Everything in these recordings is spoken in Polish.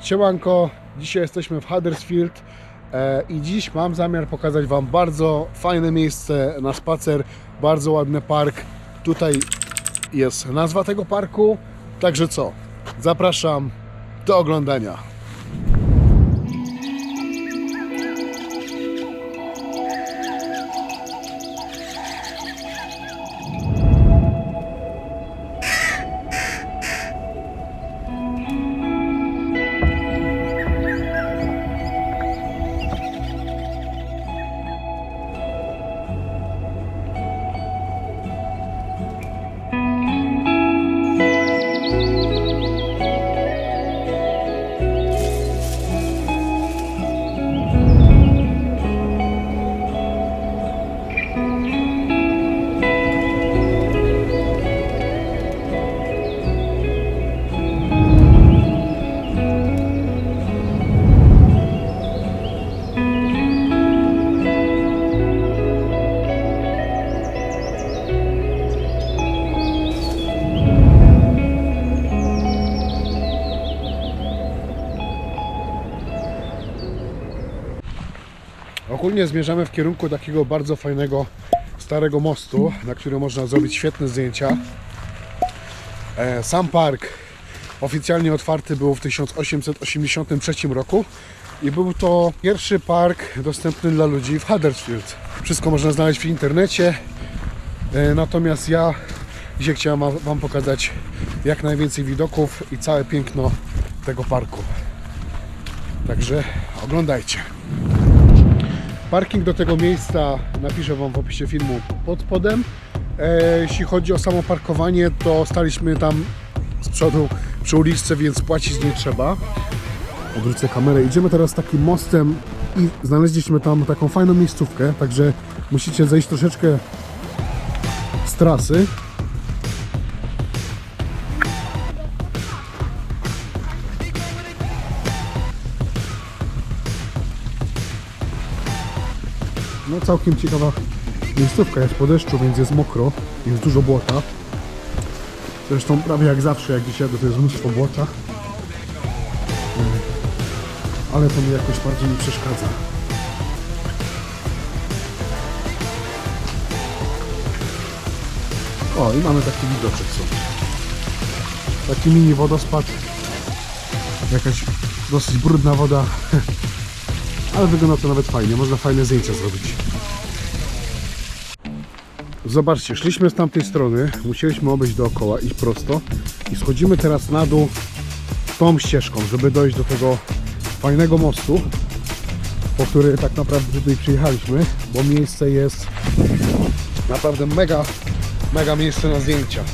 Siemanko, dzisiaj jesteśmy w Huddersfield e, i dziś mam zamiar pokazać Wam bardzo fajne miejsce na spacer, bardzo ładny park. Tutaj jest nazwa tego parku, także co? Zapraszam do oglądania. Ogólnie zmierzamy w kierunku takiego bardzo fajnego starego mostu, na którym można zrobić świetne zdjęcia. E, Sam park oficjalnie otwarty był w 1883 roku i był to pierwszy park dostępny dla ludzi w Huddersfield. Wszystko można znaleźć w internecie, e, natomiast ja dzisiaj chciałem Wam- Wam pokazać jak najwięcej widoków i całe piękno tego parku. Także oglądajcie. Parking do tego miejsca napiszę Wam w opisie filmu pod spodem. E, jeśli chodzi o samo parkowanie, to staliśmy tam z przodu przy uliczce, więc płacić nie trzeba. Odwrócę kamerę. Idziemy teraz takim mostem i znaleźliśmy tam taką fajną miejscówkę, także musicie zejść troszeczkę z trasy. Całkiem ciekawa miejscówka jest po deszczu, więc jest mokro, jest dużo błota. Zresztą prawie jak zawsze, jak gdzieś to jest mnóstwo błota. Yy, Ale to mi jakoś bardziej nie przeszkadza. O, i mamy taki widoczek. Taki mini wodospad. Jakaś dosyć brudna woda. Ale wygląda to nawet fajnie, można fajne zdjęcia zrobić. Zobaczcie, szliśmy z tamtej strony, musieliśmy obejść dookoła, iść prosto i schodzimy teraz na dół tą ścieżką, żeby dojść do tego fajnego mostu, po który tak naprawdę tutaj przyjechaliśmy, bo miejsce jest naprawdę mega, mega miejsce na zdjęcia. Eee,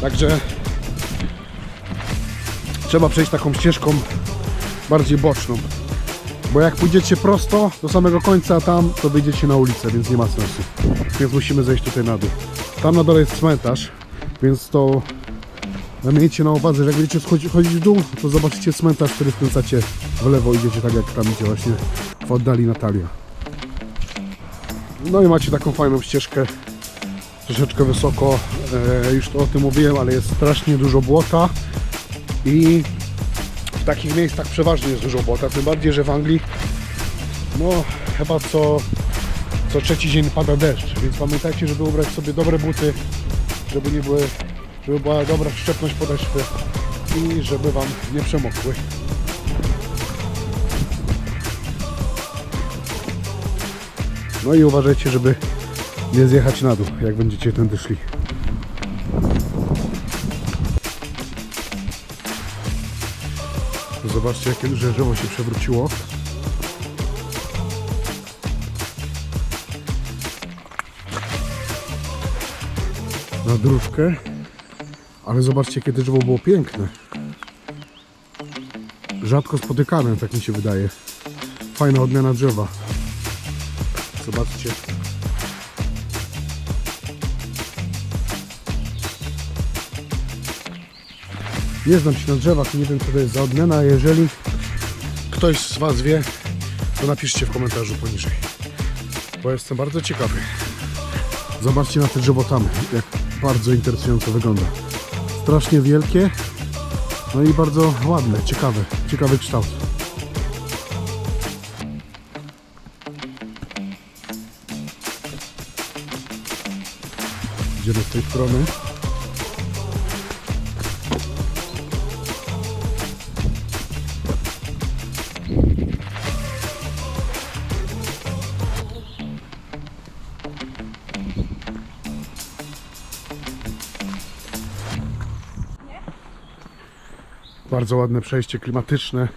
Także trzeba przejść taką ścieżką bardziej boczną. Bo jak pójdziecie prosto do samego końca tam, to wyjdziecie na ulicę, więc nie ma sensu. Więc musimy zejść tutaj na dół. Tam na dole jest cmentarz, więc to miejcie na uwadze, że jak będziecie schodzi- chodzić w dół, to zobaczycie cmentarz, który skręcacie w lewo, idziecie tak jak tam idzie właśnie w oddali Natalia. No i macie taką fajną ścieżkę, troszeczkę wysoko, e, już to o tym mówiłem, ale jest strasznie dużo błota i w takich miejscach przeważnie jest dużo błota, tym bardziej, że w Anglii no chyba co, co trzeci dzień pada deszcz, więc pamiętajcie, żeby ubrać sobie dobre buty, żeby nie były, żeby była dobra szczepność podeszwy i żeby Wam nie przemokły. No i uważajcie, żeby nie zjechać na dół, jak będziecie tędy szli. Zobaczcie, jakie duże drzewo się przewróciło. Na dróżkę. Ale zobaczcie, jakie drzewo było piękne. Rzadko spotykane, tak mi się wydaje. Fajna odmiana drzewa. Zobaczcie. Nie znam się na drzewach, nie wiem co to jest za odmiana. Jeżeli ktoś z Was wie, to napiszcie w komentarzu poniżej. Bo jestem bardzo ciekawy. Zobaczcie na te drzewo tam, jak bardzo interesująco wygląda. Strasznie wielkie No i bardzo ładne, ciekawe, ciekawy kształt. Idziemy z tej strony. Bardzo ładne przejście klimatyczne.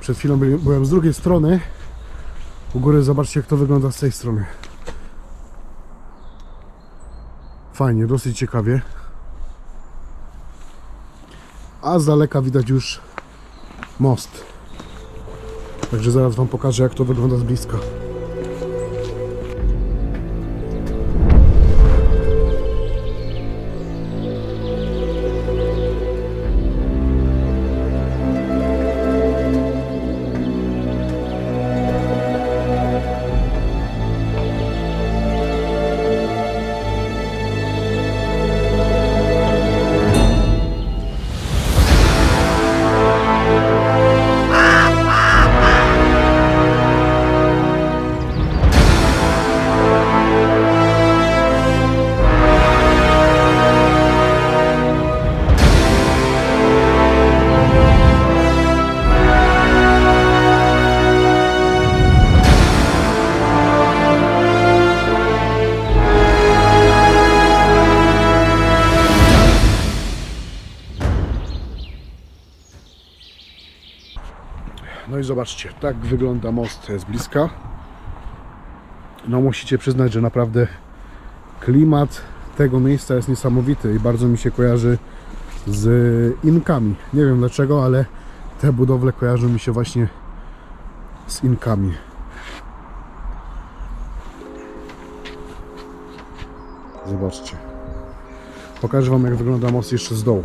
Przed chwilą byłem z drugiej strony. U góry zobaczcie jak to wygląda z tej strony. Fajnie, dosyć ciekawie. A z daleka widać już most. Także zaraz Wam pokażę jak to wygląda z bliska. I zobaczcie, tak wygląda most z bliska. No musicie przyznać, że naprawdę klimat tego miejsca jest niesamowity i bardzo mi się kojarzy z Inkami. Nie wiem dlaczego, ale te budowle kojarzą mi się właśnie z Inkami. Zobaczcie. Pokażę Wam jak wygląda most jeszcze z dołu.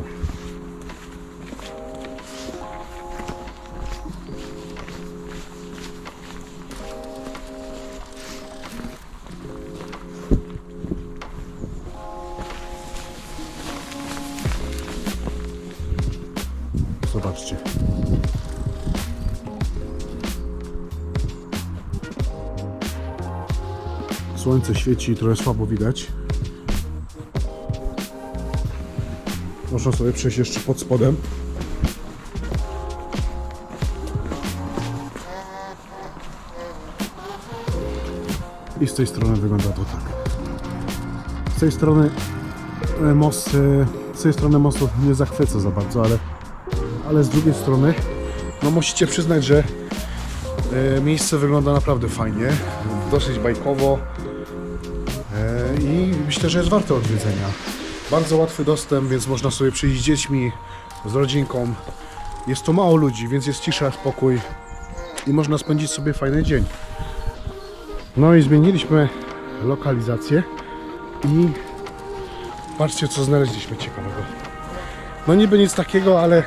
Słońce świeci, trochę słabo widać. Można sobie przejść jeszcze pod spodem. I z tej strony wygląda to tak. Z tej strony e, most, e, z tej strony mostu nie zachwyca za bardzo, ale ale z drugiej strony, no musicie przyznać, że e, miejsce wygląda naprawdę fajnie, dosyć bajkowo i myślę, że jest warte odwiedzenia. Bardzo łatwy dostęp, więc można sobie przyjść z dziećmi, z rodzinką. Jest tu mało ludzi, więc jest cisza, spokój i można spędzić sobie fajny dzień. No i zmieniliśmy lokalizację i patrzcie co znaleźliśmy ciekawego. No niby nic takiego, ale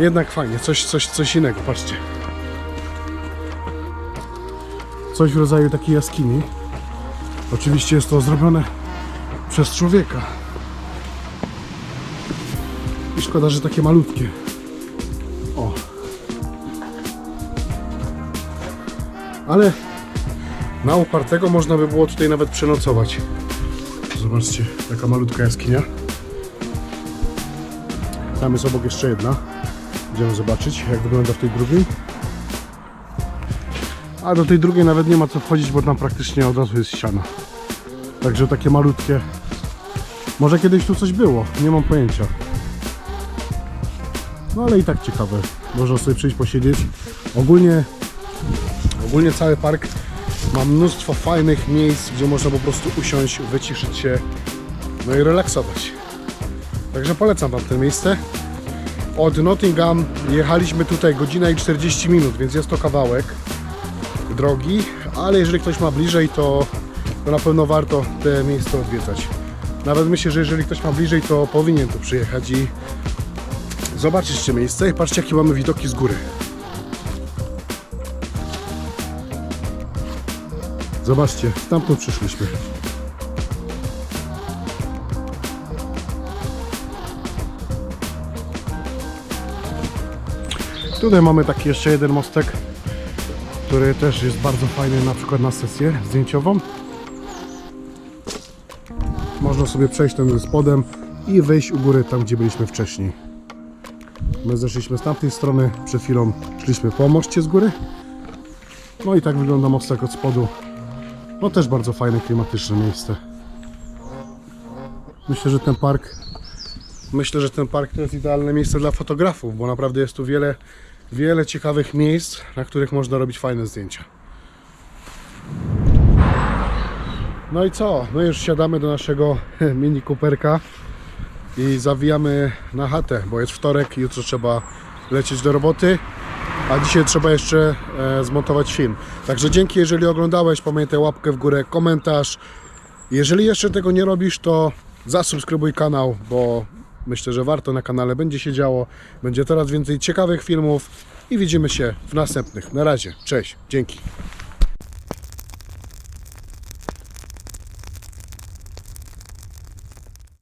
jednak fajnie, coś, coś, coś innego, patrzcie. Coś w rodzaju takiej jaskini. Oczywiście jest to zrobione przez człowieka. I szkoda, że takie malutkie. O. Ale na upartego można by było tutaj nawet przenocować. Zobaczcie, taka malutka jaskinia. Tam jest obok jeszcze jedna. Idziemy zobaczyć, jak wygląda w tej drugiej. A do tej drugiej nawet nie ma co wchodzić, bo tam praktycznie od razu jest ściana. Także takie malutkie. Może kiedyś tu coś było, nie mam pojęcia. No ale i tak ciekawe. Można sobie przyjść posiedzieć. Ogólnie, ogólnie cały park ma mnóstwo fajnych miejsc, gdzie można po prostu usiąść, wyciszyć się, no i relaksować. Także polecam Wam to miejsce. Od Nottingham jechaliśmy tutaj godzinę i 40 minut, więc jest to kawałek drogi, ale jeżeli ktoś ma bliżej, to, to na pewno warto te miejsce odwiedzać. Nawet myślę, że jeżeli ktoś ma bliżej, to powinien tu przyjechać i zobaczyć to miejsce i patrzcie jakie mamy widoki z góry. Zobaczcie, stamtąd przyszliśmy. Tutaj mamy taki jeszcze jeden mostek który też jest bardzo fajny na przykład na sesję zdjęciową. Można sobie przejść ze spodem i wejść u góry tam, gdzie byliśmy wcześniej. My zeszliśmy z tamtej strony, przed chwilą szliśmy po moście z góry. No i tak wygląda mostek od spodu. No też bardzo fajne, klimatyczne miejsce. Myślę, że ten park Myślę, że ten park to jest idealne miejsce dla fotografów, bo naprawdę jest tu wiele, wiele ciekawych miejsc, na których można robić fajne zdjęcia. No i co? My już siadamy do naszego mini Cooperka i zawijamy na chatę, bo jest wtorek jutro trzeba lecieć do roboty, a dzisiaj trzeba jeszcze e, zmontować film. Także dzięki, jeżeli oglądałeś, pamiętaj łapkę w górę, komentarz. Jeżeli jeszcze tego nie robisz, to zasubskrybuj kanał, bo myślę, że warto na kanale będzie się działo. Będzie coraz więcej ciekawych filmów i widzimy się w następnych. Na razie, cześć, dzięki.